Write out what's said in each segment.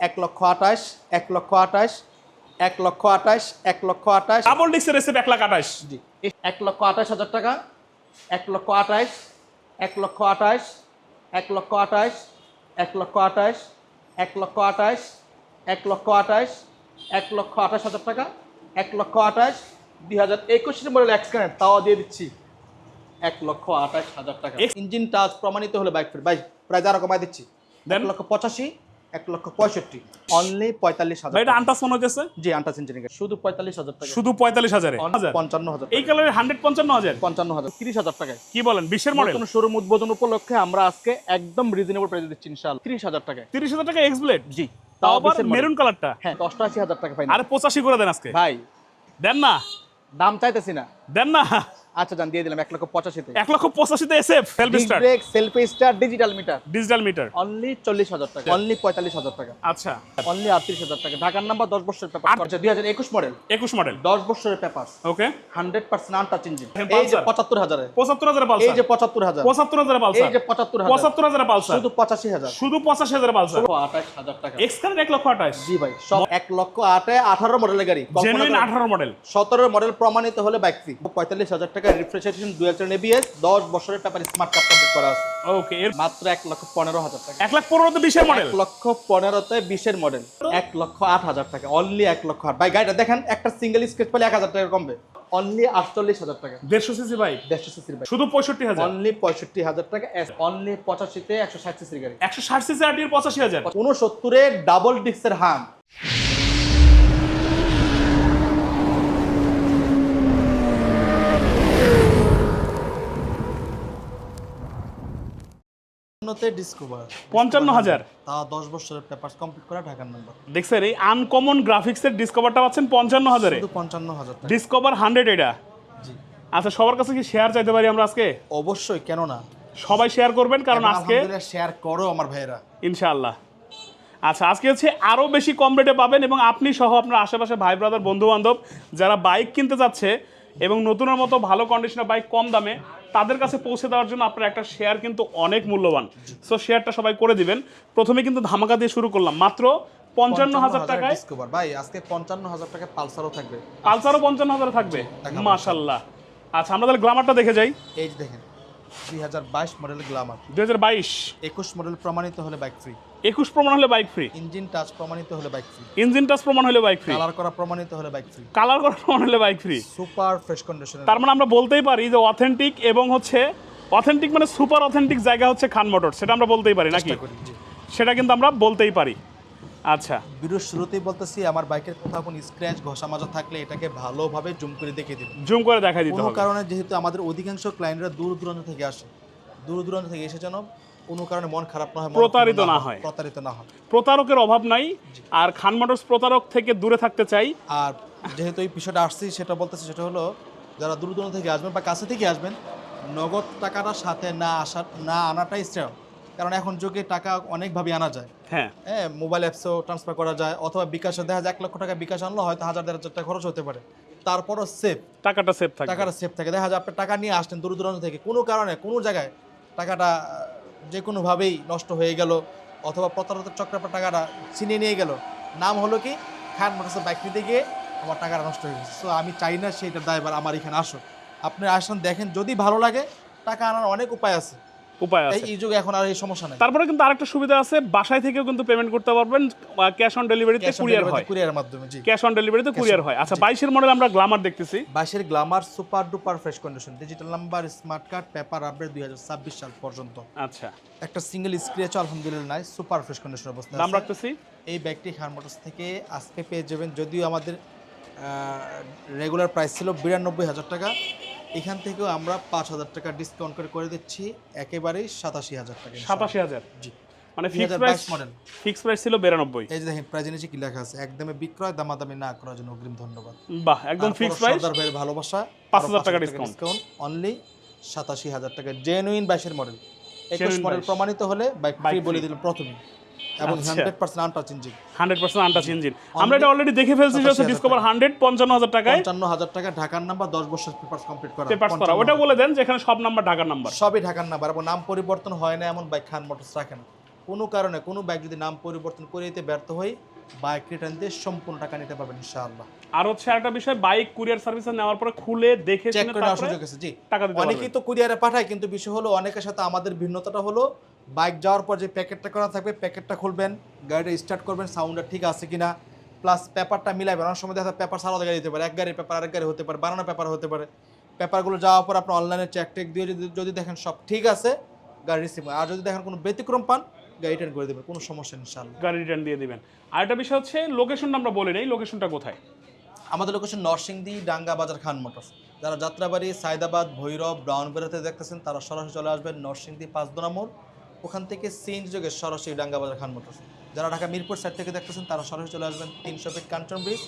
এক লক্ষ আঠাশ এক লক্ষ আঠাশ এক লক্ষ আঠাশ এক লক্ষ আঠাশ ডাবল ডিক্সের এসে এক লাখ আঠাশ জি এক লক্ষ আঠাশ হাজার টাকা এক লক্ষ আঠাশ এক লক্ষ আঠাশ এক লক্ষ আঠাশ এক লক্ষ আঠাশ এক লক্ষ আঠাশ এক লক্ষ আঠাশ এক লক্ষ আঠাশ হাজার টাকা এক লক্ষ আঠাশ দুই হাজার একুশের মডেল এক্সকানেট তাও দিয়ে দিচ্ছি এক লক্ষ আঠাশ হাজার টাকা ইঞ্জিন টাচ প্রমাণিত হলে বাইক ফের বাইক প্রায় আরও কমাই দিচ্ছি? এক লক্ষ পঁচাশি এক লক্ষ পঁয়ষট্টি। অনলি পঁয়তাল্লিশ হাজার এটা টাকা। আনটাস মনে হচ্ছে জি আন্টাস ইঞ্জিনিয়ার শুধু পঁয়তাল্লিশ হাজার টাকা। শুধু পঁয়তাল্লিশ হাজারে? পঞ্চান্ন হাজার এই কালারের হান্ড্রেড পঞ্চান্ন হাজার? পঞ্চান্ন হাজার। তিরিশ হাজার টাকায়। কি বলেন মডেল শোরুম উদ্বোধন উপলক্ষে আমরা আজকে একদম রিজনেবল প্রাইসে দিচ্ছি ইনশাআল্লাহ। তিরিশ হাজার টাকায়। তিরিশ হাজার টাকা এক্স ব্লেড জি। তাও আবার মেরুন কালারটা হ্যাঁ অষ্টআশি হাজার টাকা আরে পঁচাশি করে দেন আজকে। ভাই। দেন না। দাম চাইতেছি না। দেন না। আচ্ছা জান দিয়ে দিলাম এক লক্ষ পঁচাশিতে। এক লক্ষ পঁচাশিতে এসে self start brake selfie star digital meter digital meter only চল্লিশ হাজার টাকা অনলি পঁয়তাল্লিশ হাজার টাকা। আচ্ছা। অনলি আটত্রিশ হাজার টাকা। ঢাকার নাম্বার দশ বছরের পেপার আচ্ছা দুই হাজার একুশ মডেল একুশ মডেল দশ বছরের paper okay hundred percent untouch engine এই যে পঁচাত্তর হাজারে। পঁচাত্তর হাজার এই যে পঁচাত্তর হাজার। পঁচাত্তর হাজার এই যে পঁচাত্তর হাজার। পঁচাত্তর হাজার পালসার শুধু পঁচাশি হাজার। শুধু পঁচাশি হাজার পালসার আঠাশ হাজার টাকা। এক লক্ষ আঠাশ। জি ভাই সব এক লক্ষ আটে আঠারো মডেলের গাড়ি। জেনুইন আঠারো মডেল সতেরো মডেল প্রমাণিত হলে বাইক ফি পঁয়তাল্লিশ হাজার টাকা রিফ্রেশন দুই হাজার এবিএস দশ বছরের পেপার স্মার্ট কার্ড কমপ্লিট করা আছে। ওকে এর মাত্র এক লক্ষ পনেরো হাজার টাকা। এক লাখ পনেরোতে বিশের মডেল এক লক্ষ পনেরোতে বিশের মডেল এক লক্ষ আট হাজার টাকা অনলি এক লক্ষ আট। ভাই গাড়িটা দেখেন একটা সিঙ্গেল স্কেচ পেলে এক হাজার টাকা কমবে। অনলি আটচল্লিশ হাজার টাকা। দেড়শো সিসি বাইক দেড়শো সিসির বাইক শুধু পঁয়ষট্টি হাজার? অনলি পঁয়ষট্টি হাজার টাকা অনলি পঁচাশিতে একশো ষাট সিসির গাড়ি। একশো ষাট সিসি আটির পঁচাশি হাজার? উনসত্তরে ডাবল ডিক্সের হাম ডিসকভার পঞ্চান্ন হাজার। তা দশ বছরের পেপার কমপ্লিট করা ঢাকার নাম্বার দেখছেন এই আনকমন গ্রাফিক্সের ডিসকভারটা পাচ্ছেন পঞ্চান্ন হাজারে। শুধু পঞ্চান্ন হাজার টাকা। ডিসকভার হান্ড্রেড এটা। জি। আচ্ছা সবার কাছে কি শেয়ার চাইতে পারি আমরা আজকে? অবশ্যই কেন না? সবাই শেয়ার করবেন কারণ আজকে শেয়ার করো আমার ভাইয়েরা। ইনশাআল্লাহ। আচ্ছা আজকে হচ্ছে আরও বেশি কম রেটে পাবেন এবং আপনি সহ আপনার আশেপাশে ভাই ব্রাদার বন্ধু বান্ধব যারা বাইক কিনতে যাচ্ছে এবং নতুনের মতো ভালো কন্ডিশনের বাইক কম দামে তাদের কাছে পৌঁছে দেওয়ার জন্য আপনার একটা শেয়ার কিন্তু অনেক মূল্যবান। সো শেয়ারটা সবাই করে দিবেন। প্রথমে কিন্তু ধামাকা দিয়ে শুরু করলাম। মাত্র পঞ্চান্ন হাজার টাকায় ডিসকভার ভাই আজকে পঞ্চান্ন হাজার টাকা পালসারও থাকবে। পালসারও পঞ্চান্ন হাজার থাকবে। মাশাল্লাহ। আচ্ছা আমরা তাহলে গ্লামারটা দেখে যাই। এই দেখেন দুই হাজার বাইশ মডেল গ্লামার দুই হাজার বাইশ। একুশ মডেল প্রমাণিত হলে বাইক ফ্রি একুশ প্রমাণ হলে বাইক ফ্রি ইঞ্জিন টাচ প্রমাণিত হলে বাইক ফ্রি ইঞ্জিন টাচ প্রমাণ হলে বাইক ফ্রি কালার করা প্রমাণিত হলে বাইক ফ্রি কালার করা প্রমাণ হলে বাইক ফ্রি সুপার ফ্রেশ কন্ডিশনের তার মানে আমরা বলতেই পারি যে অথেন্টিক এবং হচ্ছে অথেন্টিক মানে সুপার অথেন্টিক জায়গা হচ্ছে খান মোটর সেটা আমরা বলতেই পারি নাকি? সেটা কিন্তু আমরা বলতেই পারি। আচ্ছা। ভিডিওর শুরুতেই বলতেছি আমার বাইকের কোথাও কোনো স্ক্র্যাচ ঘষা মাজা থাকলে এটাকে ভালোভাবে জুম করে দেখিয়ে দিন জুম করে দেখা দিতে হবে। কারণে যেহেতু আমাদের অধিকাংশ ক্লায়েন্টরা দূর দূরান্ত থেকে আসে দূর দূরান্ত থেকে এসে যেন কোনো কারণে মন খারাপ না হয় প্রতারিত না হয়। প্রতারিত না হয়। প্রতারকের অভাব নাই আর খান মোটরস প্রতারক থেকে দূরে থাকতে চাই। আর যেহেতু এই বিষয়টা আসছি সেটা বলতেছি সেটা হলো যারা দূর দূরান্ত থেকে আসবেন বা কাছে থেকে আসবেন নগদ টাকাটা সাথে না আসা না আনাটাই শ্রেয়। কারণ এখন যুগে টাকা অনেকভাবে আনা যায়। হ্যাঁ। হ্যাঁ মোবাইল অ্যাপসেও ট্রান্সফার করা যায় অথবা বিকাশে দেখা যায় এক লক্ষ টাকা বিকাশ আনলো হয়তো হাজার দেড় হাজার টাকা খরচ হতে পারে। তারপরও সেফ টাকাটা সেফ থাকে টাকাটা সেফ থাকে। দেখা যায় আপনি টাকা নিয়ে আসছেন দূর দূরান্ত থেকে কোনো কারণে কোনো জায়গায় টাকাটা যে কোনোভাবেই নষ্ট হয়ে গেল অথবা প্রতারত চক্রাপার টাকাটা ছিনিয়ে নিয়ে গেল। নাম হলো কি, খান মোটরসের বাইক নিতে গিয়ে আমার টাকাটা নষ্ট হয়ে গেছে। তো আমি চাই না সেইটা দায়বার আমার এখানে আসো আপনি আসুন, দেখেন, যদি ভালো লাগে, টাকা আনার অনেক উপায় আছে। উপায় আছে। এই যুগে এখন আর এই সমস্যা নাই। তারপরে কিন্তু আরেকটা সুবিধা আছে বাসায় থেকেও কিন্তু পেমেন্ট করতে পারবেন ক্যাশ অন ডেলিভারিতে কুরিয়ার হয়। কুরিয়ারের মাধ্যমে জি। ক্যাশ অন ডেলিভারিতে কুরিয়ার হয়। আচ্ছা বাইশের মডেল আমরা গ্লামার দেখতেছি। বাইশের Glamour super duper fresh condition digital number smart card paper update দুই হাজার ছাব্বিশ সাল পর্যন্ত। আচ্ছা। একটা সিঙ্গেল স্ক্র্যাচ আলহামদুলিল্লাহ নাই সুপার ফ্রেশ কন্ডিশন অবস্থা দাম রাখতেছি। এই ব্যাগটি হার মোটরস থেকে আজকে পেয়ে যাবেন যদিও আমাদের রেগুলার প্রাইস ছিল বিরানব্বই হাজার টাকা এখান থেকেও আমরা পাঁচ হাজার টাকা ডিসকাউন্ট করে করে দিচ্ছি। একেবারেই সাতাশি হাজার টাকা সাতাশি হাজার? জি। মানে fix price model fix price ছিল বিরানব্বই। এই যে দেখেন প্রাইজে নিচে কি লেখা আছে? একদমে বিক্রয় দামাদামি না করার জন্য অগ্রিম ধন্যবাদ। বাহ একদম ফিক্স প্রাইস সর্দার ভাইয়ের ভালোবাসা পাঁচ আরও হাজার টাকা discount। ডিসকাউন্ট অনলি সাতাশি হাজার টাকা। জেনুইন বাইশের মডেল একুশ Genuine মডেল প্রমাণিত হলে বাইক ফ্রি বলে। দিলাম প্রথমে এবং। Hundred percent untouch engine hundred percent untouch engine আমরা এটা অলরেডি দেখে ফেলছি যে ডিসকভার হান্ড্রেড পঞ্চান্ন হাজার টাকায়। পঞ্চান্ন হাজার টাকা ঢাকার নাম্বার দশ বছর পেপার কমপ্লিট করা। পেপার্স করা। ওটা বলে দেন যে এখানে সব নাম্বার ঢাকার নাম্বার সবই ঢাকার নাম্বার এবং নাম পরিবর্তন হয় না এমন বাইক খান মোটরস রাখে না। কোনো কারণে কোনো বাইক যদি নাম পরিবর্তন করে দিতে ব্যর্থ হই বাইক রিটার্ন দিয়ে সম্পূর্ণ টাকা নিতে পারবেন ইনশাআল্লাহ। আর হচ্ছে একটা বিষয় বাইক কুরিয়ার সার্ভিসে নেওয়ার পরে খুলে দেখে চেক করে নেওয়ার সুযোগ আছে জি। টাকা দিতে অনেকেই তো কুরিয়ারে পাঠায় কিন্তু বিষয় হলো অনেকের সাথে আমাদের ভিন্নতাটা হলো বাইক যাওয়ার পর যে প্যাকেটটা করা থাকবে প্যাকেটটা খুলবেন গাড়িটা স্টার্ট করবেন সাউন্ডটা ঠিক আছে কিনা প্লাস পেপারটা মিলাইবেন। অনেক সময় দেখা পেপার আলাদা গাড়ি দিতে পারে। এক গাড়ির পেপার আরেক গাড়ি হতে পারে বানানো পেপার হতে পারে। পেপারগুলো যাওয়ার পর আপনি অনলাইনে চেক টেক দিয়ে যদি যদি দেখেন সব ঠিক আছে গাড়ি রিসিভ আর যদি দেখেন কোনো ব্যতিক্রম পান গাড়ি রিটার্ন করে দেবেন। কোনো সমস্যা নেই ইনশাআল্লাহ। গাড়ি রিটার্ন দিয়ে দিবেন। আর একটা বিষয় হচ্ছে লোকেশনটা আমরা বলি নেই লোকেশনটা কোথায়? আমাদের লোকেশন নরসিংদী ডাঙ্গা বাজার খান মোটরস। যারা যাত্রাবাড়ি সায়দাবাদ ভৈরব ব্রাউনবেড়াতে দেখতেছেন তারা সরাসরি চলে আসবেন নরসিংদী পাঁচ দোনা মোড়। ওখান থেকে সিএনজি যোগে সরাসরি ডাঙ্গাবাজার খান মোটরস। যারা ঢাকা মিরপুর সাইড থেকে দেখতেছেন তারা সরাসরি চলে আসবেন তিনশো ফিট কাঞ্চন ব্রিজ।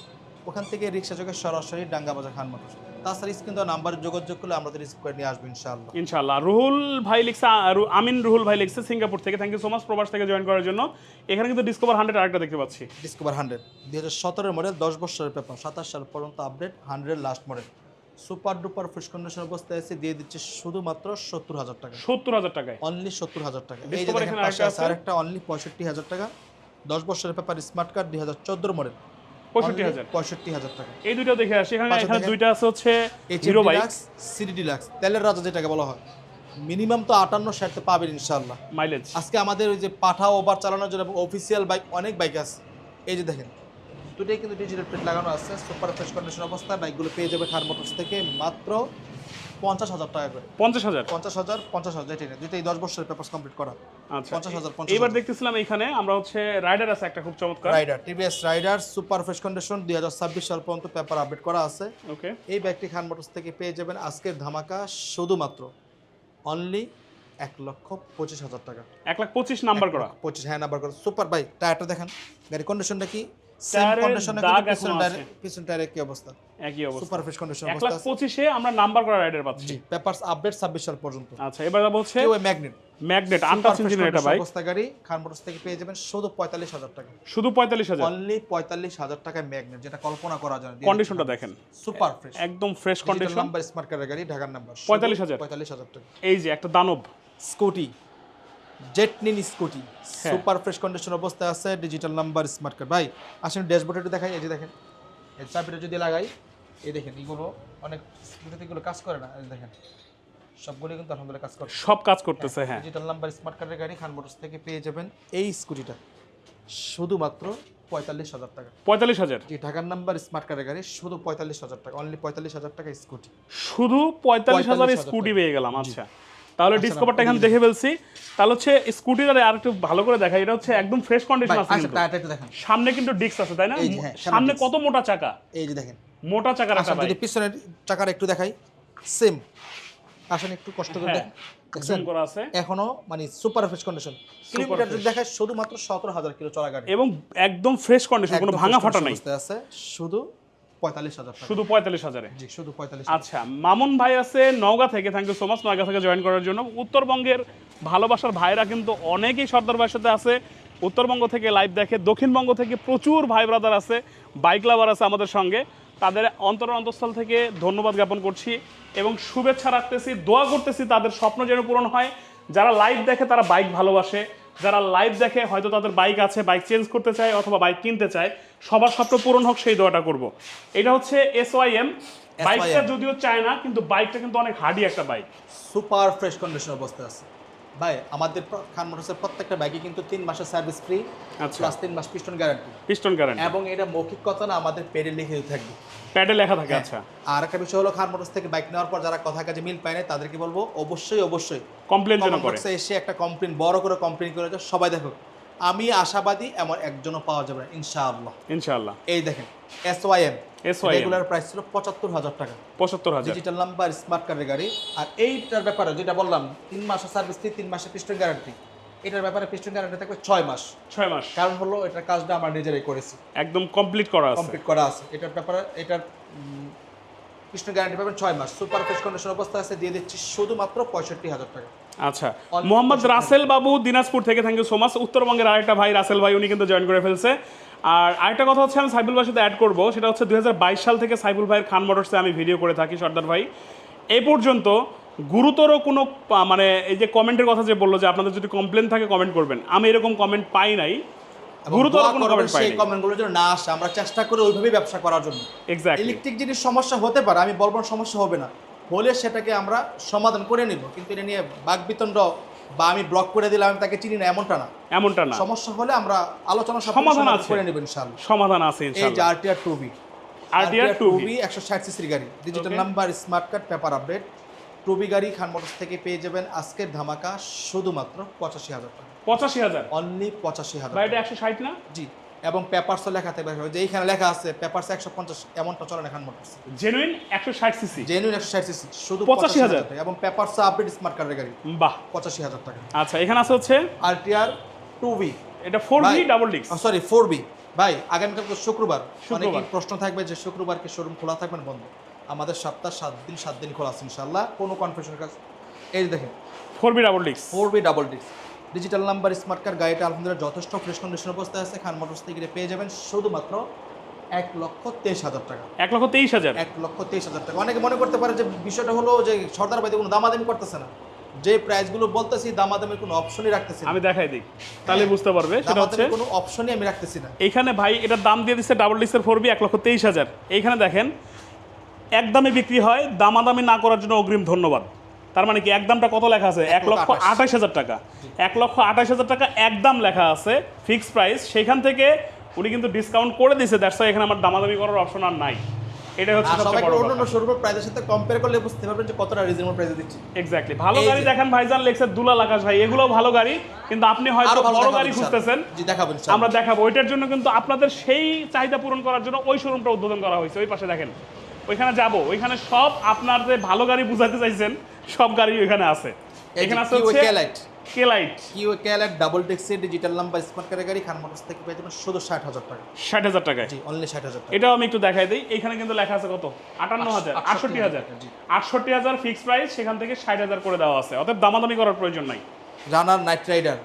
ওখান থেকে রিক্সা যোগে সরাসরি ডাঙ্গাবাজার খান মোটরস। তাছাড়া স্ক্রিন দেওয়া নাম্বারে যোগাযোগ করলে আমরা রিসিভ করে নিয়ে আসব ইনশাআল্লাহ। ইনশাল্লাহ রুহুল ভাই লিখছে আমিন রুহুল ভাই লিখছে সিঙ্গাপুর থেকে। থ্যাংক ইউ সো মাচ প্রবাস থেকে জয়েন করার জন্য। এখানে কিন্তু ডিসকভার হান্ড্রেড আরেকটা দেখতে পাচ্ছি। ডিসকভার হান্ড্রেড দুই হাজার সতেরো মডেল দশ বছরের পেপার সাতাশ সাল পর্যন্ত update hundred last model super duper fresh condition অবস্থায় এসে দিয়ে দিচ্ছে শুধুমাত্র সত্তর হাজার টাকা। সত্তর হাজার টাকায়? অনলি সত্তর হাজার টাকা। এই যে দেখেন পাশে আছে। আরেকটা অনলি পঁয়ষট্টি হাজার টাকা। দশ বছরের পেপার স্মার্ট কার্ড দুই হাজার চোদ্দোর মডেল। পঁয়ষট্টি হাজার। পঁয়ষট্টি হাজার টাকা। এই দুইটা দেখে আসি এখানে এখানে। দুইটা আছে হচ্ছে হিরো বাইক। সিডি ডিলাক্স তেলের রাজা যেটাকে বলা হয়। মিনিমাম তো আটান্ন ষাট তো পাবেন ইনশাল্লাহ মাইলেজ আজকে আমাদের ওই যে পাঠা ওভার চালানোর জন্য অফিসিয়াল বাইক অনেক বাইক আছে। এই যে দেখেন দুটোই কিন্তু ডিজিটাল প্লেট লাগানো আছে সুপার ফ্রেশ কন্ডিশন অবস্থায় বাইকগুলো পেয়ে যাবে খার মোটরস থেকে মাত্র পঞ্চাশ হাজার টাকা করে। পঞ্চাশ হাজার? পঞ্চাশ হাজার পঞ্চাশ হাজার না দুইটাই দশ বছরের পেপার কমপ্লিট করা। আচ্ছা পঞ্চাশ হাজার এইবার দেখতেছিলাম এখানে আমরা হচ্ছে রাইডার আছে একটা খুব চমৎকার। Raider TVS Raider super fresh condition দুই হাজার ছাব্বিশ সাল পর্যন্ত পেপার আপডেট করা আছে। ওকে এই বাইকটি খান মোটরস থেকে পেয়ে যাবেন আজকের ধামাকা শুধুমাত্র অনলি এক লক্ষ পঁচিশ হাজার টাকা। এক লাখ পঁচিশ নাম্বার করা। পঁচিশ হ্যাঁ নাম্বার করে। সুপার বাইক টায়ারটা দেখেন গাড়ি কন্ডিশনটা কি? সেম কন্ডিশনে দাগ পিছন এখনও টায়ারে আছে। পিছন টায়ারের কি অবস্থা। একই অবস্থা। সুপার ফ্রেশ কন্ডিশন অবস্থা লাখ আছে। আমরা নাম্বার করা রাইডার পাচ্ছি। পেপারস আপডেট ছাব্বিশ সাল পর্যন্ত। আচ্ছা এবার যাব হচ্ছে কেউ ম্যাগনেট ম্যাগনেট আনটাচ ইঞ্জিনের এটা বাইক অবস্থা গাড়ি খান মোটরস থেকে পেয়ে যাবেন শুধু পঁয়তাল্লিশ হাজার টাকা। শুধু পঁয়তাল্লিশ হাজার? অনলি পঁয়তাল্লিশ হাজার টাকায় ম্যাগনেট যেটা কল্পনা করা যায় কন্ডিশনটা দেখেন। সুপার ফ্রেশ একদম ফ্রেশ কন্ডিশন নাম্বার স্মার্ট গাড়ি ঢাকার নাম্বার 45,000 পঁয়তাল্লিশ হাজার। টাকা। এই যে একটা দানব। স্কুটি জেটনিন স্কুটি হ্যাঁ। সুপার ফ্রেশ কন্ডিশন অবস্থায় আছে ডিজিটাল নাম্বার স্মার্ট কার্ড ভাই আসেন ড্যাশবোর্ডে একটু দেখাই এই যে দেখেন এই চাবিটা যদি লাগাই এই দেখেন এগুলো অনেক স্কুটিতে এগুলো কাজ করে না এই দেখেন সবগুলো কিন্তু আলহামদুলিল্লাহ কাজ করে সব কাজ করতেছে হ্যাঁ ডিজিটাল নাম্বার স্মার্ট কার্ডের গাড়ি খান মোটরস থেকে পেয়ে যাবেন এই স্কুটিটা শুধুমাত্র পঁয়তাল্লিশ হাজার টাকা। পঁয়তাল্লিশ হাজার? জি ঢাকার নাম্বার স্মার্ট কার্ডের গাড়ি শুধু পঁয়তাল্লিশ হাজার টাকা অনলি পঁয়তাল্লিশ হাজার টাকা স্কুটি শুধু পঁয়তাল্লিশ হাজার স্কুটি পেয়ে গেলাম আচ্ছা। তাহলে ডিসকভারটা এখানে দেখে ফেলছি। তাহলে হচ্ছে স্কুটিটা আর একটু ভালো করে দেখা এটা হচ্ছে একদম ফ্রেশ কন্ডিশন আছে আচ্ছা কিন্তু। একটু দেখেন। সামনে কিন্তু ডিস্ক আছে তাই না? হ্যাঁ, সামনে কত মোটা চাকা? এই যে দেখেন। মোটা চাকার একটা আসেন যদি পিছনের চাকার একটু দেখাই সেম আসেন একটু কষ্ট করে হ্যাঁ দেখেন। করা আছে। এখনও মানে সুপার ফ্রেশ কন্ডিশন কিলোমিটার যদি দেখায় শুধুমাত্র সতেরো হাজার কিলো চলা গাড়ি। এবং একদম ফ্রেশ কন্ডিশন কোনো ভাঙা ফাটা নাই। আছে। শুধু পঁয়তাল্লিশ হাজার শুধু পঁয়তাল্লিশ হাজারে? জি শুধু পঁয়তাল্লিশ আচ্ছা মামুন ভাই আছে নওগাঁ থেকে। Thank you so much Naogaon থেকে জয়েন করার জন্য। উত্তরবঙ্গের ভালোবাসার ভাইরা কিন্তু অনেকেই সর্দার ভাইয়ের সাথে আছে। উত্তরবঙ্গ থেকে লাইভ দেখে দক্ষিণবঙ্গ থেকে প্রচুর ভাই ব্রাদার আছে বাইক লাভার আছে আমাদের সঙ্গে। তাদের অন্তর অন্তঃস্থল থেকে ধন্যবাদ জ্ঞাপন করছি এবং শুভেচ্ছা রাখতেছি দোয়া করতেছি তাদের স্বপ্ন যেন পূরণ হয়। যারা লাইভ দেখে তারা বাইক ভালোবাসে যারা লাইভ দেখে হয়তো তাদের বাইক আছে বাইক চেঞ্জ করতে চায় অথবা বাইক কিনতে চায়। সবার স্বপ্ন পূরণ হোক সেই দোয়াটা করব। এটা হচ্ছে এস ওয়াই এম বাইকটা যদিও চায় না কিন্তু বাইকটা কিন্তু অনেক হার্ডি একটা বাইক। সুপার ফ্রেশ কন্ডিশন অবস্থায় আছে। ভাই আমাদের খান মোটরসের প্রত্যেকটা বাইকে কিন্তু তিন মাসের সার্ভিস ফ্রি প্লাস তিন মাস পিস্টন গ্যারান্টি পিস্টন গ্যারান্টি এবং এটা মৌখিক কথা না আমাদের পেডে লিখে থাকবে। প্যাডে লেখা থাকে আচ্ছা। আর একটা বিষয় হলো খান মোটরস থেকে বাইক নেওয়ার পর যারা কথা কাজে মিল পায় না তাদেরকে বলব অবশ্যই অবশ্যই। কমপ্লেন যেন করে। এসে একটা কমপ্লেন বড় করে কমপ্লেন করে সবাই দেখো। আমি আশাবাদী এমন একজনও পাওয়া যাবে না ইনশাআল্লাহ। ইনশাআল্লাহ। এই দেখেন S Y M SYM regular price ছিল পঁচাত্তর হাজার টাকা। পঁচাত্তর হাজার। ডিজিটাল নাম্বার স্মার্ট কার্ডের গাড়ি। আর এইটার ব্যাপারে যেটা বললাম তিন মাসের সার্ভিস ফ্রি তিন মাসের পিস্টন গ্যারান্টি এটার ব্যাপারে পিস্টন গ্যারান্টি থাকবে ছয় মাস। ছয় মাস। কারণ হলো এটার কাজটা আমরা নিজেরাই করেছি। একদম কমপ্লিট করা আছে। কমপ্লিট করা আছে। এটার ব্যাপারে এটার পিস্টন গ্যারান্টি পাবেন ছয় মাস। সুপার ফ্রেশ কন্ডিশন অবস্থা আছে দিয়ে দিচ্ছি শুধুমাত্র পঁয়ষট্টি হাজার টাকা। আচ্ছা। মোহাম্মদ রাসেল বাবু দিনাজপুর থেকে। থ্যাংক ইউ সো মাচ উত্তরবঙ্গের আরেকটা ভাই রাসেল ভাই উনি কিন্তু জয়েন করে ফেলছে। আর আরেকটা কথা হচ্ছে আমি সাইফুল ভাইয়ের সাথে অ্যাড করব। সেটা হচ্ছে দুই সাল থেকে সাইফুল ভাইয়ের খান মোটরসে আমি ভিডিও করে থাকি সর্দার ভাই। এই পর্যন্ত গুরুতর কোনো মানে এই যে কমেন্টের কথা যে বলল যে আপনাদের যদি কমপ্লেন থাকে কমেন্ট করবেন। আমি এরকম কমেন্ট পাই নাই। গুরুতর কোনো কমেন্ট পাই সেই কমেন্টগুলো যেন না আসে। আমরা চেষ্টা করি ওইভাবেই ব্যবসা করার জন্য। এক্স্যাক্টলি ইলেকট্রিক জিনিস সমস্যা হতে পারে আমি বলব সমস্যা হবে না। হলে সেটাকে আমরা সমাধান করে নিব। কিন্তু এটা নিয়ে বাগবিতণ্ড বা আমি ব্লক করে দিলাম আমি তাকে চিনি না এমনটা না। এমনটা না। সমস্যা হলে আমরা আলোচনা সমাধান আছে। করে নেব ইনশাআল্লাহ। সমাধান আছে এই যে RTR two B RTR 2B একশো ষাট সিসির গাড়ি। Digital number smart card paper update two V গাড়ি খান মোটরস থেকে পেয়ে যাবেন আজকের ধামাকা শুধুমাত্র পঁচাশি হাজার টাকা। পঁচাশি হাজার। অনলি পঁচাশি হাজার এটা একশো ষাট না? জি। এবং পেপারসও লেখা থাকবে যে এইখানে লেখা আছে পেপারস একশো পঞ্চাশ এমনটা চলে না খান মোটরস জেনুইন একশো ষাট সিসি? জেনুইন একশো ষাট সিসি শুধু 85,000 পঁচাশি হাজার টাকা। এবং পেপারস আপডেট স্মার্ট কার্ডের গাড়ি বাহ। পঁচাশি হাজার টাকা। আচ্ছা এখানে আছে হচ্ছে? আরটিআর টু বি এটা ফোর বি ডাবল ডিক্স সরি ফোর বি ভাই আগামীকাল তো শুক্রবার। অনেকেই প্রশ্ন থাকবে যে শুক্রবার কি শোরুম খোলা থাকবে না বন্ধ? আমাদের সপ্তাহ সাত দিন সাত দিন খোলা আছে ইনশাল্লাহ কোনো কনফিউশনের কাজ এই দেখেন। ফোর বি ডাবল ডিক্স four V double disc digital number smart card গাড়িটা আলহামদুলিল্লাহ যথেষ্ট ফ্রেশ কন্ডিশন অবস্থায় আছে। খান মোটরস থেকে পেয়ে যাবেন শুধুমাত্র এক লক্ষ তেইশ হাজার টাকা। এক লক্ষ তেইশ হাজার? এক লক্ষ তেইশ হাজার টাকা। অনেকে মনে করতে পারে যে বিষয়টা হলো যে সর্দার বাড়িতে কোনো দামাদামি করতেছে না। যে প্রাইসগুলো বলতেছি দামাদামির কোনো অপশনই রাখতেছি আমি দেখাই দিই। তাহলে বুঝতে পারবে সেটা হচ্ছে কোনো অপশনই আমি রাখতেছি না। এখানে ভাই এটার দাম দিয়ে দিচ্ছে ডাবল ডিসের ফোর বি এক লক্ষ তেইশ হাজার। এইখানে দেখেন এক দামে বিক্রি হয় দামাদামি না করার জন্য অগ্রিম ধন্যবাদ। তার মানে কি এক দামটা কত লেখা আছে? এক লক্ষ আঠাশ। হাজার টাকা। এক লক্ষ আঠাশ হাজার টাকা একদম লেখা আছে ফিক্সড প্রাইস সেখান থেকে উনি কিন্তু ডিসকাউন্ট করে দিয়েছে দ্যাটস এখানে আমার দামাদামি করার অপশন আর নাই। এটাই হচ্ছে সবচেয়ে বড় অন্যান্য শোরুমের প্রাইসের সাথে কম্পেয়ার করলে বুঝতে পারবেন যে কতটা রিজনেবল প্রাইসে দিচ্ছি। এক্স্যাক্টলি ভালো গাড়ি যে- দেখেন ভাইজান লেখছে দুলাল আকাশ ভাই এগুলো ভালো গাড়ি কিন্তু আপনি হয়তো বড় গাড়ি খুঁজতেছেন। জি দেখাবো আমরা দেখাবো। ওইটার জন্য কিন্তু আপনাদের সেই চাহিদা পূরণ করার জন্য ওই শোরুমটা উদ্বোধন করা হয়েছে। ওই পাশে দেখেন। ওইখানে যাব। ওইখানে সব আপনার যে ভালো গাড়ি বুঝাতে চাইছেন সব গাড়ি ওইখানে আছে। এখানে আছে হচ্ছে। কেলাইট কিউ ক্যালেট ডাবল ডেক্সের ডিজিটাল নাম্বার স্মার্ট কার্ডের গাড়ি খান মোটরস থেকে পেয়ে যাবেন শুধু ষাট হাজার টাকা। ষাট হাজার টাকায়? জি অনলি ষাট হাজার টাকা। এটাও আমি একটু দেখাই দিই। এখানে কিন্তু লেখা আছে কত? আটান্ন হাজার আটষট্টি হাজার। আটষট্টি হাজার ফিক্সড প্রাইস সেখান থেকে ষাট হাজার করে দেওয়া আছে। অতএব দামাদামি করার প্রয়োজন নাই। Runner Knight Rider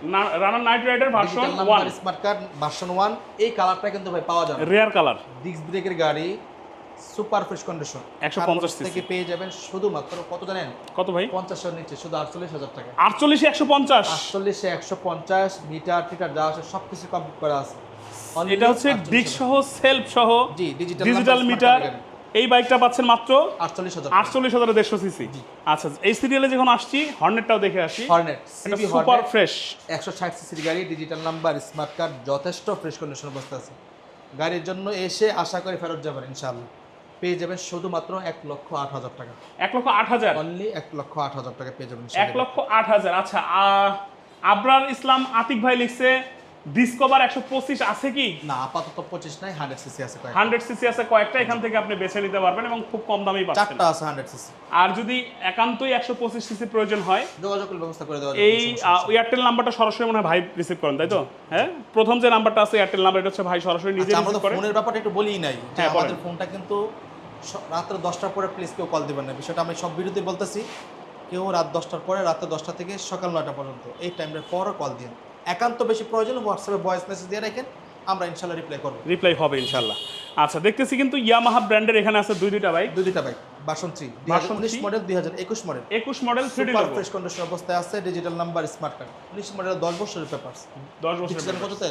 Runner Knight Rider version one smart card version one এই কালারটা কিন্তু ভাই পাওয়া যাবে। রেয়ার কালার ডিস্ক ব্রেকের গাড়ি সুপার ফ্রেশ কন্ডিশন। 150 cc থেকে পেয়ে যাবেন শুধুমাত্র কত জানেন? কত ভাই? পঞ্চাশের নিচে শুধু আটচল্লিশ হাজার টাকা। আটচল্লিশে একশো পঞ্চাশ। আটচল্লিশে একশো পঞ্চাশ মিটার টিটার যা আছে সব কিছু কমপ্লিট করা আছে। এটা হচ্ছে ডিক সহ সেলফ সহ জি, ডিজিটাল মিটার এই বাইকটা পাচ্ছেন মাত্র আটচল্লিশ হাজার আটচল্লিশ হাজার দেড়শো সিসি। আচ্ছা এই সিরিয়ালে যখন আসছি হর্নেটটাও দেখে আসি। হর্নেট সুপার ফ্রেশ একশো ষাট সিসির গাড়ি ডিজিটাল নাম্বার স্মার্ট কার্ড যথেষ্ট ফ্রেশ কন্ডিশন অবস্থা আছে। গাড়ির জন্য এসে আশা করে ফেরত যাবেন ইনশাআল্লাহ। পেয়ে যাবেন শুধুমাত্র এক লক্ষ আট হাজার টাকা। এক লক্ষ আট হাজার? অনলি এক লক্ষ আট হাজার টাকা পেয়ে যাবেন এক লক্ষ আট হাজার। আচ্ছা আবরার ইসলাম আতিক ভাই লিখছে ডিসকভার একশো পঁচিশ আছে কি? না আপাতত পঁচিশ নাই হান্ড্রেড সিসি আছে হান্ড্রেড সিসি আছে কয়েকটা এখান থেকে আপনি বেছে নিতে পারবেন এবং খুব কম দামেই পাচ্ছেন। চারটা আছে হান্ড্রেড সিসি আর যদি একান্তই একশো পঁচিশ সিসি প্রয়োজন হয় যোগাযোগের ব্যবস্থা করে দেওয়া এই এয়ারটেল নাম্বারটা সরাসরি মনে হয় ভাই রিসিভ করেন তাই তো? হ্যাঁ? প্রথম যে নাম্বারটা আছে এয়ারটেল নাম্বার এটা হচ্ছে ভাই সরাসরি নিজে আচ্ছা, আমরা ফোনের ব্যাপারটা একটু বলিই নাই। হ্যাঁ, আমাদের ফোনটা কিন্তু রাত্রে দশটার পরে প্লিজ কেউ কল দিবেন না। বিষয়টা আমি সব ভিডিওতে বলতেছি। কেউ রাত দশটার পরে রাতে দশটা থেকে সকাল নয়টা পর্যন্ত এই টাইমের পরও কল দিন একান্ত বেশি প্রয়োজন হোয়াটসঅ্যাপে ভয়েস মেসেজ দিয়ে রাখেন আমরা ইনশাল্লাহ রিপ্লাই করব। রিপ্লাই হবে ইনশাল্লাহ। আচ্ছা দেখতেছি কিন্তু ইয়ামাহা ব্র্যান্ডের এখানে আছে দুই দুইটা বাইক দুই দুইটা বাইক বাসন থ্রি Version উনিশ মডেল দুই হাজার একুশ মডেল একুশ model three super fresh condition অবস্থায় আছে ডিজিটাল নাম্বার স্মার্ট কার্ড উনিশ মডেল দশ বছরের পেপার্স দশ বছর ডিজিটাল কততে?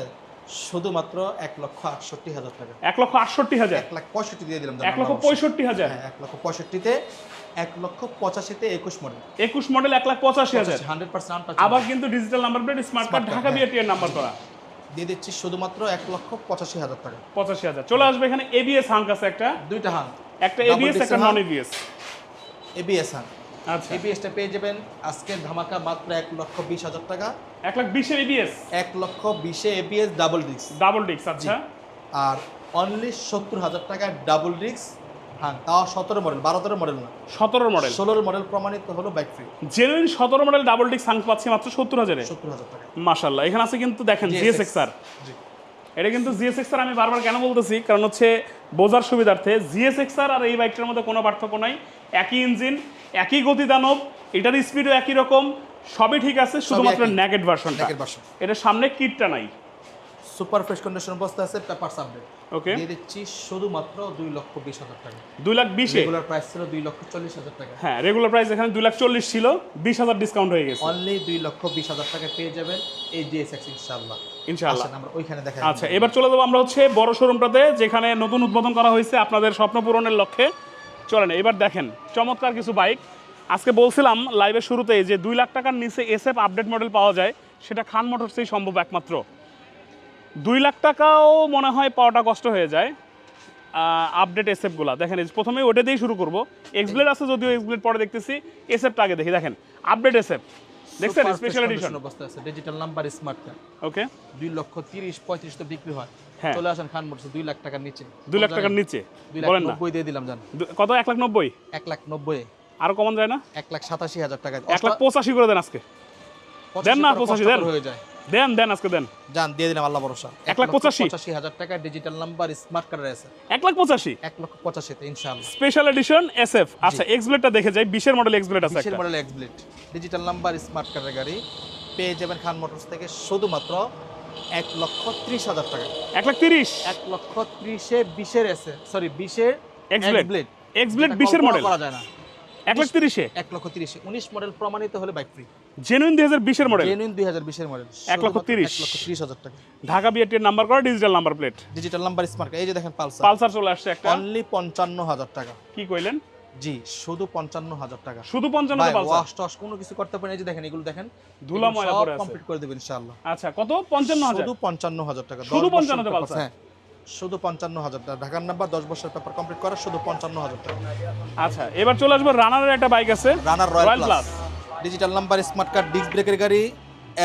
শুধুমাত্র এক লক্ষ আটষট্টি হাজার টাকা। এক লক্ষ আটষট্টি হাজার? এক লাখ পঁয়ষট্টি দিয়ে দিলাম এক লক্ষ পঁয়ষট্টি হাজার? হ্যাঁ এক লক্ষ পঁয়ষট্টিতে এক লক্ষ পঁচাশিতে একুশ মডেল একুশ মডেল এক লাখ পঁচাশি হাজার। হান্ড্রেড পার্সেন্ট আবার কিন্তু digital number plate smart card Dhaka হ্যাঁ। নাম্বার করা। দিয়ে দিচ্ছি শুধুমাত্র এক লক্ষ পঁচাশি হাজার টাকা। পঁচাশি হাজার। চলে আসবে এখানে এবিএস হাঙ্ক আছে একটা। দুইটা হান একটা এবিএস একটা হাঙ্ক। নন এবিএস এবিএস হান আচ্ছা। এবিএসটা পেয়ে যাবেন আজকের ধামাকা মাত্র এক লক্ষ বিশ হাজার টাকা। এক লাখ বিশের এবিএস এক লক্ষ বিশে এবিএস ডাবল ডিস্ক ডাবল ডিক্স আচ্ছা। আর অনলি সত্তর হাজার টাকা ডাবল ডিস্ক হ্যাঁ তাও সতেরো মডেল বারো তেরো মডেল না। সতেরো মডেল ষোলোর মডেল প্রমাণিত হলো বাইক ফ্রি জেনুইন সতেরো মডেল ডাবল ডিক্স হাঙ্ক পাচ্ছি মাত্র সত্তর হাজারে। সত্তর হাজার টাকা। মাশাল্লাহ এখানে আছে কিন্তু দেখেন জিএসএক্স আর এটা কিন্তু জিএসএক্স আর আমি বারবার কেন বলতেছি? কারণ হচ্ছে বোঝার সুবিধার্থে জিএসএক্স আর আর এই বাইকটার মধ্যে কোনো পার্থক্য নাই। একই ইঞ্জিন একই গতি দানব এটার স্পিডও একই রকম। সবই ঠিক আছে শুধুমাত্র। ন্যাকেট ভার্সনটা। এটা সামনে কিটটা নাই। সুপার ফ্রেশ কন্ডিশন অবস্থা আছে পেপার সাবজেক্ট ওকে দিয়ে দিচ্ছি শুধুমাত্র দুই লক্ষ বিশ হাজার টাকা। দুই লাখ বিশে? রেগুলার প্রাইস ছিল দুই লক্ষ চল্লিশ হাজার টাকা। হ্যাঁ রেগুলার প্রাইস এখানে দুই লাখ চল্লিশ ছিল বিশ হাজার ডিসকাউন্ট হয়ে গেছে। অনলি দুই লক্ষ বিশ হাজার টাকা পেয়ে যাবেন এই ডিএসএক্স ইনশাল্লাহ ইনশাআল্লাহ। আমরা ওইখানে দেখা আচ্ছা এবার চলে যাব আমরা হচ্ছে বড় শোরুমটাতে যেখানে নতুন উদ্বোধন করা হয়েছে আপনাদের স্বপ্ন পূরণের লক্ষ্যে। চলেন এবার দেখেন চমৎকার কিছু বাইক আজকে বলছিলাম লাইভের শুরুতেই যে দুই লাখ টাকার নিচে এসএফ আপডেট মডেল পাওয়া যায় সেটা খান মোটরসেই সম্ভব একমাত্র। দুই লাখ টাকাও মনে হয় পাওয়াটা কষ্ট হয়ে যায় আপডেট এসএফগুলা দেখেন প্রথমে ওটা দিয়েই শুরু করব। এক্সব্লেড আছে যদিও এক্সব্লেড পরে দেখতেছি এসএফটা আগে দেখি। দেখেন আপডেট এসএফ দেখছেন? স্পেশাল এডিশন অবস্থা আছে। Digital number smart card okay দুই লক্ষ তিরিশ পঁয়ত্রিশ তো বিক্রি হয়। হ্যাঁ। চলে আসেন খান মোটরস দুই লাখ টাকার নিচে। দুই লাখ টাকার নিচে। বলেন না। দিয়ে দিলাম জান। কত? এক লাখ নব্বই? এক লাখ নব্বই। আরও কমান যায় না? এক লাখ সাতাশি হাজার টাকা। এক লাখ পঁচাশি করে দেন আজকে। দেন না, পঁচাশি দেন। হয়ে যায়। দেন দেন আজকে দেন। জান দিয়ে দিলাম আল্লাহ ভরসা। এক লাখ পঁচাশি? পঁচাশি হাজার টাকা ডিজিটাল নাম্বার স্মার্ট কার্ডের আছে এক লাখ পঁচাশি? এক লক্ষ পঁচাশিতে ইনশাআল্লাহ। স্পেশাল এডিশন এস এফ আচ্ছা এক্স ব্লেডটা দেখে যাই বিশের মডেল এক্স ব্লেড আছে বিশের model X blade digital number smart কার্ডের গাড়ি। পেয়ে যাবেন খান মোটরস থেকে শুধুমাত্র এক লক্ষ ত্রিশ হাজার টাকা। এক লাখ তিরিশ? এক লক্ষ ত্রিশে বিশের এসে সরি বিশের এক্স ব্লেড এক্স ব্লেড বিশের মডেল করা যায় না। এক লাখ তিরিশে? এক লক্ষ তিরিশে। উনিশ মডেল প্রমাণিত হলে বাইক ফ্রি জেনুইন দুই হাজার বিশের মডেল জেনুইন দুই হাজার বিশের মডেল এক লক্ষ তিরিশ। এক লক্ষ ত্রিশ হাজার টাকা। ঢাকা বিআরটির নাম্বার করা digital number plate digital number smart এই যে দেখেন পালসার। পালসার চলে আসছে একটা। অনলি পঞ্চান্ন হাজার টাকা। কি কইলেন? জি শুধু পঞ্চান্ন হাজার টাকা। শুধু পঞ্চান্ন ওয়াশ টশ কোনো কিছু করতে পারেন। এই যে দেখেন এগুলো দেখেন। ধুলা ময়লা আছে। কমপ্লিট করে দেবেন ইনশাআল্লাহ। আচ্ছা কত? পঞ্চান্ন হাজার। শুধু পঞ্চান্ন হাজার টাকা। শুধু 10 বছর 55 তে পেপার, পালসার? হ্যাঁ। শুধু পঞ্চান্ন হাজার টাকা। ঢাকার নাম্বার দশ বছর পেপার কমপ্লিট করা শুধু পঞ্চান্ন হাজার টাকা। আচ্ছা এবার চলে আসব রানারের একটা বাইক আছে Runner Royal plus digital number smart card disc ব্রেকের গাড়ি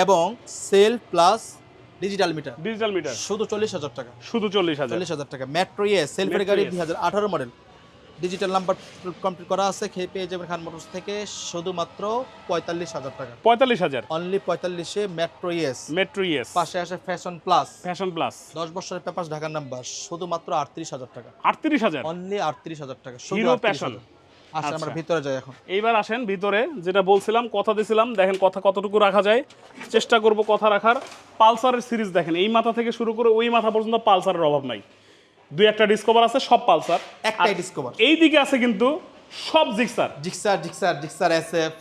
এবং sell plus digital meter digital meter শুধু চল্লিশ হাজার টাকা। শুধু চল্লিশ হাজার। চল্লিশ হাজার টাকা। মেট্রো ইয়ে সেলফের গাড়ি দুই হাজার আঠারো মডেল ডিজিটাল নাম্বার কমপ্লিট করা আছে খেয়ে পেয়ে যাবেন খান মোটরস থেকে শুধুমাত্র পঁয়তাল্লিশ হাজার টাকা। পঁয়তাল্লিশ হাজার? অনলি পঁয়তাল্লিশে মেট্রো ইয়েস মেট্রো ইএস পাশে আসে ফ্যাশন প্লাস ফ্যাশন প্লাস দশ বছরের পেপার ঢাকার নাম্বার শুধুমাত্র আটত্রিশ হাজার টাকা। আটত্রিশ হাজার? অনলি আটত্রিশ হাজার টাকা Hero 38,000 আচ্ছা আমরা। ভিতরে যাই এখন। এইবার আসেন ভিতরে যেটা বলছিলাম কথা দিছিলাম দেখেন কথা কতটুকু রাখা যায়। চেষ্টা করব কথা রাখার। পালসারের সিরিজ দেখেন এই মাথা থেকে শুরু করে ওই মাথা পর্যন্ত পালসারের অভাব নাই। দুই একটা ডিসকভার আছে সব পালসার। একটাই ডিসকভার এই দিকে আছে কিন্তু সব Gixxer Gixxer Gixxer Gixxer S F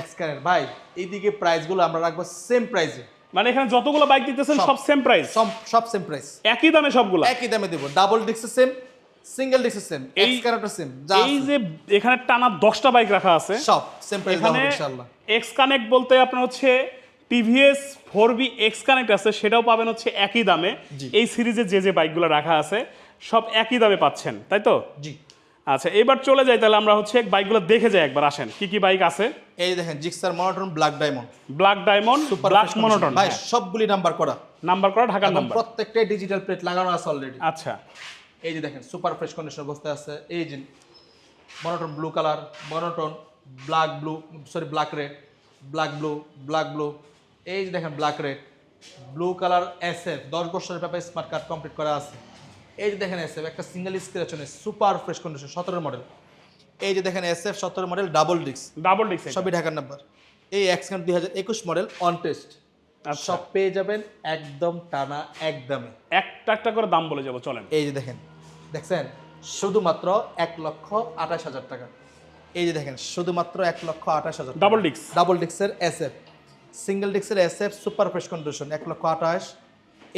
এক্সকারের ভাই এইদিকে প্রাইসগুলো আমরা রাখব সেম প্রাইসে মানে এখানে যতগুলো বাইক দিতেছেন সব। সেম প্রাইস সব সব সেম প্রাইস একই দামে সবগুলো। একই দামে দেবো। Double same single same same এই যে এখানে টানা দশটা বাইক রাখা আছে সব সেম প্রাইস এখানে ইনশাআল্লাহ। এক্স কানেক্ট বলতে আপনার হচ্ছে TVS four V X connect আছে সেটাও পাবেন হচ্ছে একই দামে। এই সিরিজে যে যে বাইকগুলো রাখা আছে সব একই দামে পাচ্ছেন তাই তো? জি। আচ্ছা এবার চলে যাই তাহলে আমরা হচ্ছে বাইকগুলো দেখে যাই একবার আসেন। কি কি বাইক আছে? এই দেখেন Gixxer monotone black diamond. Black diamond super black monotone. ভাই সবগুলি নাম্বার করা। নাম্বার করা ঢাকার এবং নাম্বার। প্রত্যেকটাই ডিজিটাল প্লেট লাগানো আছে অলরেডি আচ্ছা। এই যে দেখেন সুপার ফ্রেশ কন্ডিশন অবস্থায় আছে। এই যে monotone blue colour monotone black blue sorry black red black blue black blue. এই যে দেখেন black red blue colour S F দশ বছরের ব্যাপারে স্মার্ট কার্ড কমপ্লিট করা আছে। এই যে দেখেন এসএফ একটা সিঙ্গেল স্ক্রেচনে সুপার ফ্রেশ কন্ডিশন সতেরো মডেল এই যে দেখেন এস এফ সতেরো মডেল ডাবল ডিস্ক ডাবল ডিক্স সবই ঢাকার নাম্বার এই এক্সকান দুই হাজার একুশ মডেল অন টেস্ট। সব পেয়ে যাবেন একদম টানা একদমে। একটা একটা করে দাম বলে যাব চলেন। এই যে দেখেন দেখছেন? শুধুমাত্র এক লক্ষ আঠাশ হাজার টাকা। এই যে দেখেন শুধুমাত্র এক লক্ষ আঠাশ হাজার ডাবল ডিক্স ডাবল ডিক্সের S F single ডিক্সের S F super fresh condition এক লক্ষ আঠাশ।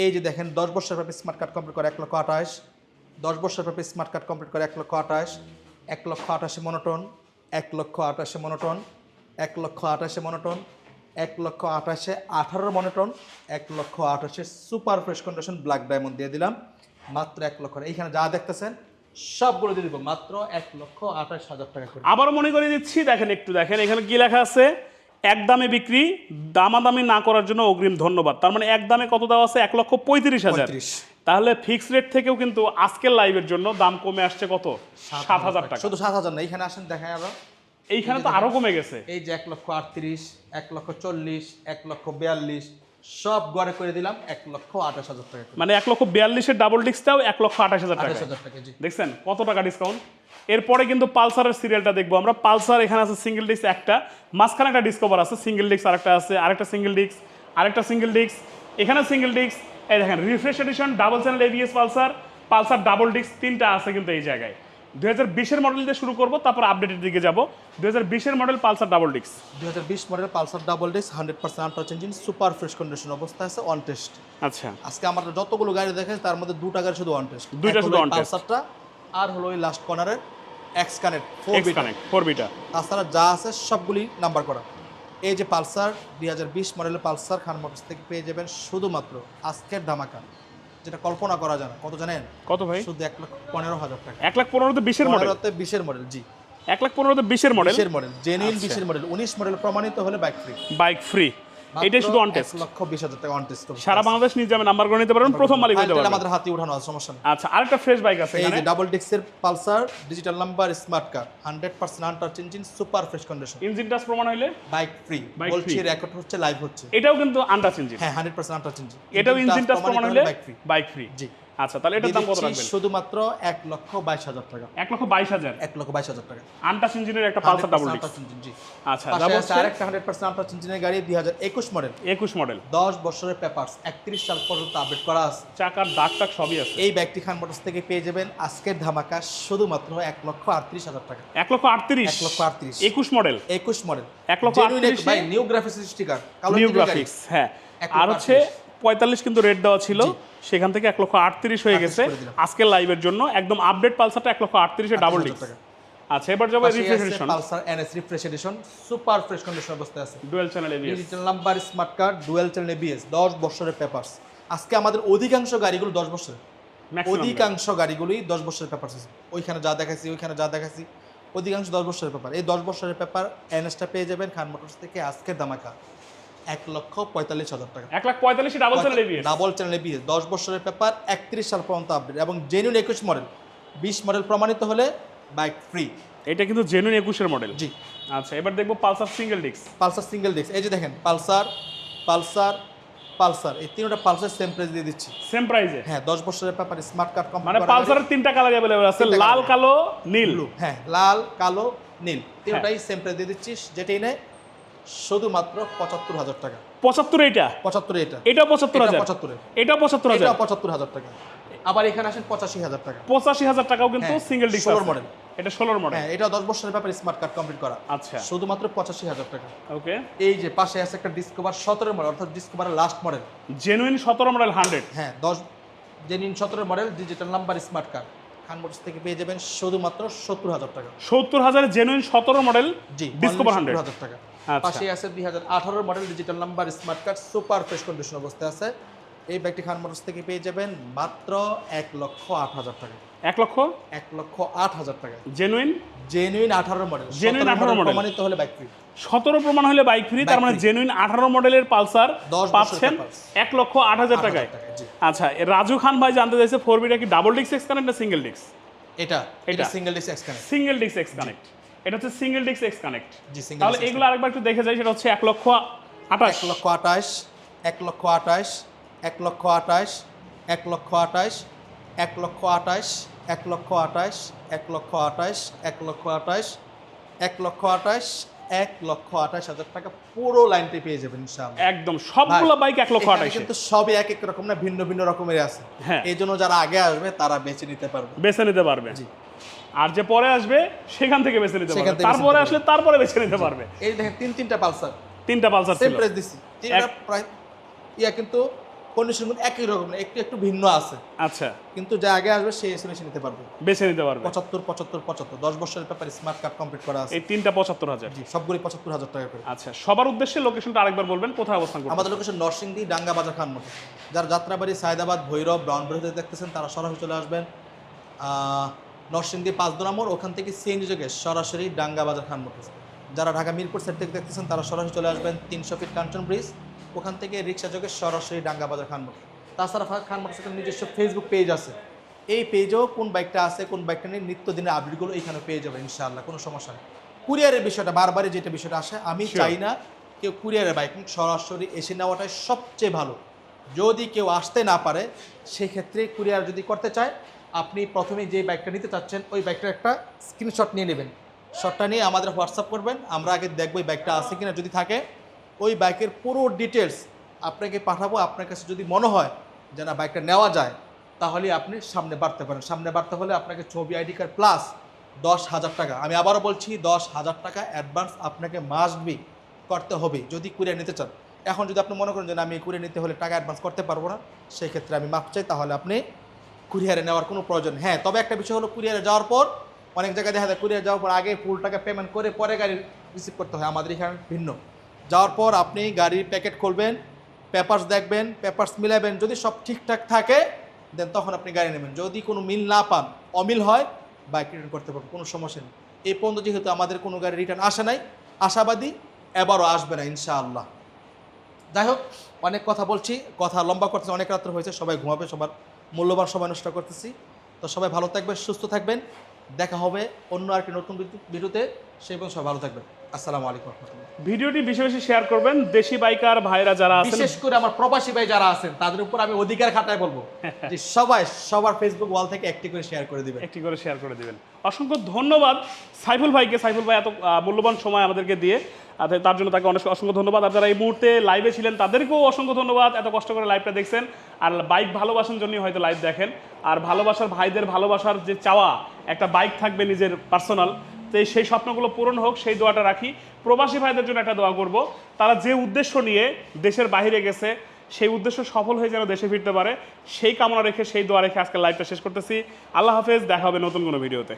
এই যে দেখেন, দশ বছর ব্যাপী স্মার্ট কার্ড কমপ্লিট করে এক লক্ষ আঠাশ, দশ বছর ব্যাপী স্মার্ট কার্ড কমপ্লিট করে এক লক্ষ আঠাশ, এক লক্ষ আঠাশে মনোটন এক লক্ষ আঠাশে মনোটন এক লক্ষ আঠাশে মনোটন এক লক্ষ আঠাশে আঠারো মনোটন এক লক্ষ আঠাশে super fresh condition black diamond দিয়ে দিলাম। মাত্র এক লক্ষ, এইখানে যা দেখতেছেন, সবগুলো দিয়ে দিব, মাত্র এক লক্ষ আঠাশ হাজার টাকা করে। আবারও মনে করে দিচ্ছি, দেখেন একটু, দেখেন এখানে কি লেখা আছে? এক দামে বিক্রি দামাদামি না করার জন্য অগ্রিম ধন্যবাদ। তার মানে এক দামে কত দেওয়া আছে? এক লক্ষ পঁয়ত্রিশ হাজার। তাহলে ফিক্স রেট থেকেও কিন্তু আজকের লাইভের জন্য দাম কমে আসছে কত? সাত হাজার টাকা। শুধু সাত হাজার না এখানে আসেন দেখেন আরও। এইখানে তো আরও কমে গেছে। এই যে এক লক্ষ আটত্রিশ এক লক্ষ চল্লিশ এক লক্ষ বিয়াল্লিশ সব গড়ে করে দিলাম এক লক্ষ আঠাশ হাজার টাকা মানে এক লক্ষ বিয়াল্লিশের ডাবল ডিস্কটাও এক লক্ষ আঠাশ হাজার টাকা দেখছেন কত টাকা ডিসকাউন্ট এরপরে কিন্তু পালসারের সিরিয়ালটা দেখব। আমরা পালসার এখানে আছে সিঙ্গেল ডিস্ক একটা। মাঝখানে একটা ডিসকভার আছে সিঙ্গেল ডিস্ক আরেকটা আছে আরেকটা সিঙ্গেল ডিস্ক আরেকটা সিঙ্গেল ডিস্ক এখানে সিঙ্গেল ডিস্ক এই দেখেন refresh edition double channel ABS Pulsar Pulsar double disc তিনটা আছে কিন্তু এই জায়গায়। দুই হাজার বিশের মডেল দিয়ে শুরু করব তারপর আপডেটের দিকে যাব। দুই হাজার বিশের মডেল পালসার ডাবল ডিস্ক দুই হাজার বিশ model Pulsar double disc hundred percent untouch engine super fresh condition অবস্থা আছে অন টেস্ট আচ্ছা। আজকে আমরা যতগুলো গাড়ি দেখে তার মধ্যে দুটা গাড়ি শুধু অন টেস্ট দুইটা শুধু test। পালসারটা আর হলো ওই লাস্ট কর্নারের X connect four X connect four beta তাছাড়া যা আছে সবগুলি নাম্বার করা। এই যে পালসার দুই হাজার বিশ মডেলের পালসার খান মোটরস থেকে পেয়ে যাবেন শুধুমাত্র আজকের ধামাকা যেটা কল্পনা করা যায় না। কত জানেন? কত ভাই? শুধু এক লক্ষ পনেরো হাজার টাকা। এক লাখ পনেরোতে বিশের মডেল? বিশের মডেল জি। এক লাখ পনেরোতে বিশের মডেল? বিশের মডেল জেনুইন আচ্ছা। বিশের মডেল উনিশ মডেল প্রমাণিত হলে বাইক ফ্রি বাইক ফ্রি এটাই শুধু অন টেস্ট লক্ষ বিশ হাজার টাকা অন টেস্ট সারা বাংলাদেশ নিয়ে যাবেন নাম্বার করে নিতে পারবেন প্রথম মালিক হতে পারবেন। আমাদের হাতে উঠানো আছে সমস্যা নেই। আচ্ছা আরেকটা ফ্রেশ বাইক আছে এখানে। Double ডিক্সের Pulsar digital number smart card hundred percent untouch engine super fresh condition engine touch প্রমাণ হইলে? বাইক ফ্রি বলছি রেকর্ড হচ্ছে লাইভ হচ্ছে। এটাও কিন্তু আনটাচ ইঞ্জিন হ্যাঁ হান্ড্রেড পার্সেন্ট আনটাচ ইঞ্জিন এটাও ইঞ্জিন টাচ প্রমাণ হইলে বাইক ফ্রি বাইক ফ্রি জি। আচ্ছা তাহলে এটার দাম কত রাখবেন? শুধুমাত্র এক লক্ষ বাইশ হাজার টাকা। এক লক্ষ বাইশ হাজার? এক লক্ষ বাইশ হাজার টাকা। আনটাচ ইঞ্জিনের একটা পালসার ডাবল ডিস্ক জি। আচ্ছা আছে আরেকটা হান্ড্রেড পার্সেন্ট আনটাচ ইঞ্জিনের গাড়ি দুই হাজার একুশ মডেল একুশ মডেল দশ বছরের পেপারস একত্রিশ সাল পর্যন্ত আপডেট করা আছে। চাকার দাগ টাক সবই আছে। এই ব্যাগটি খান মোটরস থেকে পেয়ে যাবেন আজকের ধামাকা শুধুমাত্র এক লক্ষ আটত্রিশ হাজার টাকা। এক লক্ষ আটত্রিশ? এক লক্ষ আটত্রিশ। একুশ মডেল একুশ মডেল এক লক্ষ আটত্রিশে- ভাই new graphics sticker new. Graphics হ্যাঁ। আর হচ্ছে পঁয়তাল্লিশ কিন্তু রেট দেওয়া ছিল। সেখান থেকে এক লক্ষ আটত্রিশ হয়ে গেছে। আজকের লাইভের জন্য একদম আপডেট পালসারটা এক লক্ষ আটত্রিশে ডাবল 38,000 ডিস্ক আচ্ছা এবার যাব পাশেই refresh edition Pulsar NS refresh edition super fresh condition অবস্থায় আছে। Dual channel ABS digital number smart card dual channel ABS দশ বছরের পেপারস আজকে আমাদের অধিকাংশ গাড়িগুলো দশ বছরের। অধিকাংশ গাড়িগুলোই দশ বছরের পেপার আছে। ওইখানে যা দেখাচ্ছি ওইখানে যা দেখাচ্ছি অধিকাংশ দশ বছরের পেপার এই দশ বছরের পেপার এনএসটা পেয়ে যাবেন খান মোটরস থেকে আজকের দামাকা এক লক্ষ পঁয়তাল্লিশ হাজার টাকা। এক লাখ পঁয়তাল্লিশে double channel ABS double channel BS দশ বছরের পেপার একত্রিশ সাল পর্যন্ত আপডেট এবং জেনুইন একুশ মডেল বিশ মডেল প্রমাণিত হলে বাইক ফ্রি এটা কিন্তু জেনুইন একুশের মডেল জি। আচ্ছা এবার দেখব Pulsar single disc Pulsar single disc এই যে দেখেন পালসার পালসার পালসার। এই তিনটা পালসার সেম প্রাইস দিয়ে দিচ্ছি। সেম প্রাইসে হ্যাঁ দশ বছরের পেপার স্মার্ট কার্ড মানে পালসারের তিনটা কালার অ্যাভেলেবল আছে লাল কালো নীল। হ্যাঁ লাল কালো নীল। তিনটাই সেম প্রাইস দিয়ে দিচ্ছি। যেটাই নেয় শুধুমাত্র পঁচাত্তর হাজার টাকা। পঁচাত্তর এটা? পঁচাত্তর এটা। এটা পঁচাত্তর হাজার। পঁচাত্তরের এটা পঁচাত্তর হাজার। পঁচাত্তর হাজার টাকা। আবার এখানে আসেন পঁচাশি হাজার টাকা। পঁচাশি হাজার টাকাও কিন্তু সিঙ্গেল ডিস্ক 16 model। এটা ষোলোর মডেল হ্যাঁ এটা দশ বছরের ব্যাপারে স্মার্ট কার্ড কমপ্লিট করা। আচ্ছা। শুধুমাত্র পঁচাশি হাজার টাকা। ওকে। এই যে পাশে আছে একটা ডিসকভার সতেরো মডেল অর্থাৎ ডিসকভারের লাস্ট মডেল জেনুইন সতেরো মডেল হান্ড্রেড হ্যাঁ দশ জেনিন সতেরো model digital number smart card Khan Motors থেকে পেয়ে যাবেন শুধুমাত্র সত্তর হাজার টাকা। সত্তর হাজার জেনুইন সতেরো মডেল জি ডিসকভার হান্ড্রেড হাজার টাকা। পাশে আছে দুই হাজার আঠারো model digital number smart card super fresh condition অবস্থায় আছে। এই ব্যাগটি খান মোটরস থেকে পেয়ে যাবেন মাত্র এক লক্ষ আট হাজার টাকা। এক লক্ষ? এক লক্ষ আট হাজার টাকা। জেনুইন জেনুইন আঠারো মডেল Genuine 18 model। প্রমাণিত হলে বাইক ফ্রি সতেরো প্রমাণ হলে বাইক ফ্রি তার মানে জেনুইন আঠারো মডেলের পালসার 10 বছরের পাচ্ছেন এক লক্ষ আট হাজার টাকায়। আচ্ছা রাজু খান ভাই জানতে চাইছে ফোর বিটা কি ডাবল ডিস্ক এক্স কানেক্ট না সিঙ্গেল ডিস্ক এটা এটা। Single disc X connect single disc X connect এটা হচ্ছে সিঙ্গেল ডিস্ক এক্স কানেক্ট জি সিঙ্গেল তাহলে এগুলো আরেকবার একটু দেখে যাই সেটা হচ্ছে এক লক্ষ আঠাশ এক লক্ষ আঠাশ এক লক্ষ আঠাশ এক লক্ষ আঠাশ এক লক্ষ আঠাশ এক লক্ষ আঠাশ এক লক্ষ আঠাশ এক লক্ষ আঠাশ এক লক্ষ আঠাশ এক লক্ষ আঠাশ এক লক্ষ আঠাশ হাজার টাকা পুরো লাইনটি পেয়ে যাবেন ইনশাআল্লাহ একদম সবগুলো বাইক এক লক্ষ আঠাশে কিন্তু সবই এক এক রকম না ভিন্ন ভিন্ন রকমের আছে হ্যাঁ। এই জন্য যারা আগে আসবে তারা বেছে নিতে পারবে বেছে নিতে পারবে জি। আর যে পরে আসবে সেখান থেকে বেছে নিতে পারবে। তারপরে আসলে তারপরে বেছে নিতে পারবে। এই দেখেন তিন তিনটা পালসার। তিনটা পালসার সেম প্রাইস দিচ্ছি তিনটা প্রায় ইয়া কিন্তু কন্ডিশন একই রকম না একটু একটু ভিন্ন আছে। আচ্ছা। কিন্তু যে আগে আসবে সে এসে বেছে নিতে পারবে। বেছে নিতে পারবে। পঁচাত্তর পঁচাত্তর পঁচাত্তর। দশ বছরের ব্যাপারে স্মার্ট কার্ড কমপ্লিট করা আছে। এই তিনটা পঁচাত্তর হাজার। জি সবগুলি পঁচাত্তর হাজার টাকা করে। আচ্ছা সবার উদ্দেশ্যে লোকেশনটা আরেকবার বলবেন কোথায় অবস্থান করবে আমাদের লোকেশন নরসিংদী ডাঙ্গা বাজার খান মতো যারা যাত্রাবাড়ি সায়দাবাদ ভৈরব ব্রাউনবাড়িতে দেখতেছেন তারা সরাসরি চলে আসবেন। নরসিংদী পাঁচ দু নম্বর ওখান থেকে সিএনজি যোগে সরাসরি ডাঙ্গা বাজার খান মোটরস যারা ঢাকা মিরপুর সাইড থেকে দেখতেছেন তারা সরাসরি চলে আসবেন তিনশো ফিট কাঞ্চন ব্রিজ। ওখান থেকে রিক্সা যোগে সরাসরি ডাঙ্গা বাজার খান মোটর তাছাড়া খান মোটরসাইকেল নিজস্ব ফেসবুক পেজ আছে। এই পেজেও কোন বাইকটা আছে কোন বাইকটা নিয়ে নিত্যদিনের আপডেটগুলো এখানে পেয়ে যাবে ইনশাআল্লাহ কোনো সমস্যা নেই। কুরিয়ারের বিষয়টা বারবারই যেটা বিষয়টা আসে আমি চাই না কেউ কুরিয়ারের বাইক সরাসরি এসে নেওয়াটাই সবচেয়ে ভালো। যদি কেউ আসতে না পারে সেক্ষেত্রে কুরিয়ার যদি করতে চায় আপনি প্রথমে যে বাইকটা নিতে চাচ্ছেন, ওই বাইকটার একটা স্ক্রিনশট নিয়ে নেবেন। শটটা নিয়ে আমাদের হোয়াটসঅ্যাপ করবেন, আমরা আগে দেখব এই বাইকটা আছে কিনা। যদি থাকে, ওই বাইকের পুরো ডিটেলস আপনাকে পাঠাবো। আপনার কাছে যদি মনে হয় যে না বাইকটা নেওয়া যায়, তাহলে আপনি সামনে বাড়তে পারেন। সামনে বাড়তে হলে আপনাকে ছবি আইডি কার্ড প্লাস দশ হাজার টাকা। আমি আবারও বলছি, দশ হাজার টাকা অ্যাডভান্স আপনাকে মাস্ট বি করতে হবে, যদি কুরিয়ার নিতে চান। এখন যদি আপনি মনে করেন যে আমি কুরিয়ার নিতে হলে টাকা অ্যাডভান্স করতে পারব না, সেক্ষেত্রে আমি মাপ চাই। তাহলে আপনি কুরিয়ারে নেওয়ার কোনো প্রয়োজন। হ্যাঁ তবে একটা বিষয় হলো কুরিয়ারে যাওয়ার পর অনেক জায়গায় দেখা যায় কুরিয়ার যাওয়ার পর আগে ফুল টাকা পেমেন্ট করে পরে গাড়ি রিসিভ করতে হয়। আমাদের এখানে ভিন্ন। যাওয়ার পর আপনি গাড়ির প্যাকেট খুলবেন পেপার্স দেখবেন পেপার্স মিলাবেন, যদি সব ঠিকঠাক থাকে দেন তখন আপনি গাড়ি নেবেন। যদি কোনো মিল না পান, অমিল হয় বাইক রিটার্ন করতে পারবেন, কোনো সমস্যা নেই। এই পর্যন্ত যেহেতু আমাদের কোনো গাড়ি রিটার্ন আসে নাই, আশাবাদী এবারও আসবে না, ইনশাআল্লাহ। যাই হোক, অনেক কথা বলছি, কথা লম্বা করতেছি, অনেক রাত্র হয়েছে, সবাই ঘুমাবে, সবার মূল্যবান সময় নষ্ট করতেছি। তো সবাই ভালো থাকবেন, সুস্থ থাকবেন। দেখা হবে অন্য আর কি নতুন ভিডিওতে। সেই পর্যন্ত সবাই ভালো থাকবেন। আসসালামু আলাইকুম ভিডিওটি বেশি বেশি শেয়ার করবেন। দেশি বাইকার ভাইরা যারা আছেন বিশেষ করে আমার প্রবাসী ভাই যারা আছেন তাদের উপর আমি অধিকার খাটায় বলব যে সবাই সবার ফেসবুক ওয়াল থেকে একটি করে শেয়ার করে দিবেন। একটি করে শেয়ার করে দিবেন। অসংখ্য ধন্যবাদ সাইফুল ভাইকে। সাইফুল ভাই এত মূল্যবান সময় আমাদেরকে দিয়ে তার জন্য তাকে অনেক অসংখ্য ধন্যবাদ। আর যারা এই মুহূর্তে লাইভে ছিলেন তাদেরকেও অসংখ্য ধন্যবাদ। এত কষ্ট করে লাইভটা দেখছেন। আর বাইক ভালোবাসার জন্যই হয়তো লাইভ দেখেন। আর ভালোবাসার ভাইদের ভালোবাসার যে চাওয়া একটা বাইক থাকবে নিজের পার্সোনাল তো সেই স্বপ্নগুলো পূরণ হোক, সেই দোয়াটা রাখি। প্রবাসী ভাইদের জন্য একটা দোয়া করব। তারা যে উদ্দেশ্য নিয়ে দেশের বাহিরে গেছে, সেই উদ্দেশ্য সফল হয়ে যেন দেশে ফিরতে পারে, সেই কামনা রেখে সেই দোয়া রেখে আজকে লাইভটা শেষ করতেছি। আল্লাহ হাফেজ, দেখা হবে নতুন কোনো ভিডিওতে।